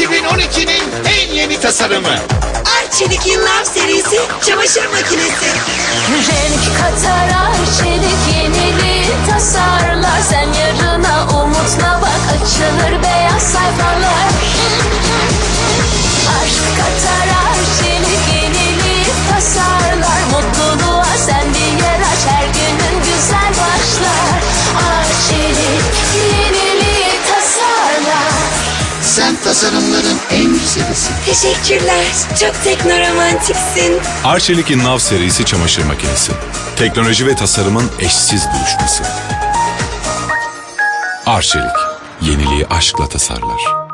2012'nin en yeni tasarımı. Arçelik Yıllar serisi çamaşır makinesi. Renk katar Arçelik yenili tasarlar. Sen yarına umutla bak açılır. Sen tasarımların en güzelisin. Teşekkürler. Çok teknoromantiksin. Arçelik Innov serisi çamaşır makinesi. Teknoloji ve tasarımın eşsiz buluşması. Arçelik, yeniliği aşkla tasarlar.